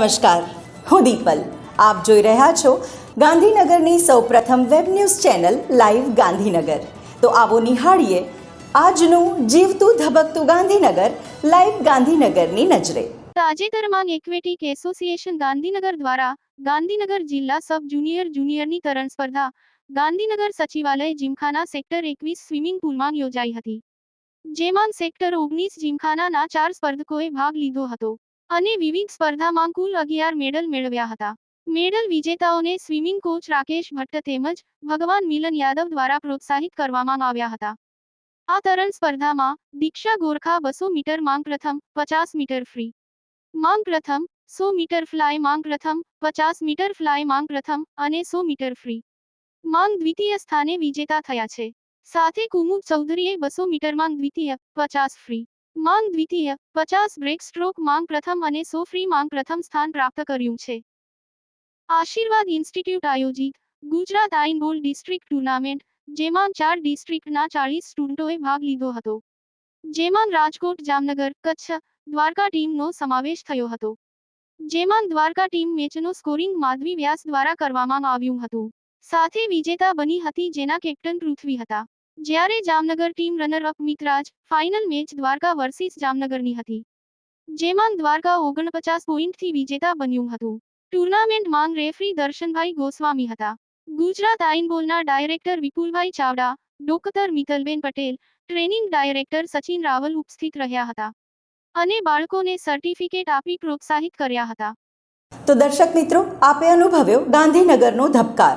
નમસ્કાર, હું દીપલ. આપ જોઈ રહ્યા છો ગાંધીનગરની સૌપ્રથમ web news channel live Gandhinagar. તો આવો નિહાળીએ આજનું જીવતું ધબકતું ગાંધીનગર, લાઈવ ગાંધીનગરની નજરે. તાજેતરમાં ઇક્વિટી એસોસિએશન ગાંધીનગર દ્વારા ગાંધીનગર જિલ્લા સબ જુનિયર જુનિયરની તરણ સ્પર્ધા, ગાંધીનગર સચિવાલય જીમખાના સેક્ટર એકવીસ સ્વિમિંગ પુલમાં યોજાઈ હતી. જેમાં સેક્ટર ઓગણીસ જીમખાનાના ચાર સ્પર્ધકોએ ભાગ લીધો હતો. અને વિવિધ સ્પર્ધામાં કુલ અગિયાર મેડલ મેળવ્યા હતા. મેડલ વિજેતાઓને સ્વિમિંગ કોચ રાકેશ ભટ્ટ તેમજ ભગવાન મિલન યાદવ દ્વારા પ્રોત્સાહિત કરવામાં આવ્યા હતા. આ તરણ સ્પર્ધામાં દીક્ષા ગોરખા બસો મીટર માંગ પ્રથમ, પચાસ મીટર ફ્રી. માંગ પ્રથમ, સો મીટર ફ્લાય માંગ પ્રથમ, પચાસ મીટર ફ્લાય માંગ પ્રથમ અને સો મીટર ફ્રી. માંગ દ્વિતીય સ્થાને વિજેતા થયા છે. સાથે કુમુદ ચૌધરીએ બસો મીટર માંગ દ્વિતીય, પચાસ ફ્રી. માંગ દ્વિતીય, પચાસ બ્રેક સ્ટ્રોક માંગ પ્રથમ અને સો ફ્રી માંગ પ્રથમ સ્થાન પ્રાપ્ત કર્યું છે. આશીર્વાદ ઇન્સ્ટિટ્યૂટ આયોજિત, ગુજરાત આઈન બોલ ડિસ્ટ્રિક્ટ ટુર્નામેન્ટ, જેમાં ચાર ડિસ્ટ્રિક્ટના ચાલીસ સ્ટુડન્ટોએ ભાગ લીધો હતો. જેમાં રાજકોટ, જામનગર, કચ્છ, દ્વારકા ટીમનો સમાવેશ થયો હતો. જેમાં દ્વારકા ટીમ મેચનો સ્કોરિંગ માધવી વ્યાસ દ્વારા કરવામાં આવ્યું હતું. સાથે વિજેતા બની હતી જેના કેપ્ટન પૃથ્વી હતા. જ્યારે Jamnagar team runner up Mitraj final match Dwarka versus જામનગરની હતી, જેમાં દ્વારકા ઓગણપચાસ પોઈન્ટથી વિજેતા બન્યું હતું. ટુર્નામેન્ટ માંગ રેફરી દર્શનભાઈ ગોસ્વામી હતા. Gujarat આઇનબોલના director Vipulbhai Chavda doctor Mitalben Patel, training director Sachin Raval ઉપસ્થિત રહ્યા હતા અને બાળકોને સર્ટિફિકેટ આપી પ્રોત્સાહિત કર્યા હતા. તો દર્શક મિત્રો, આપે અનુભવ્યો ગાંધીનગરનો ધબકાર.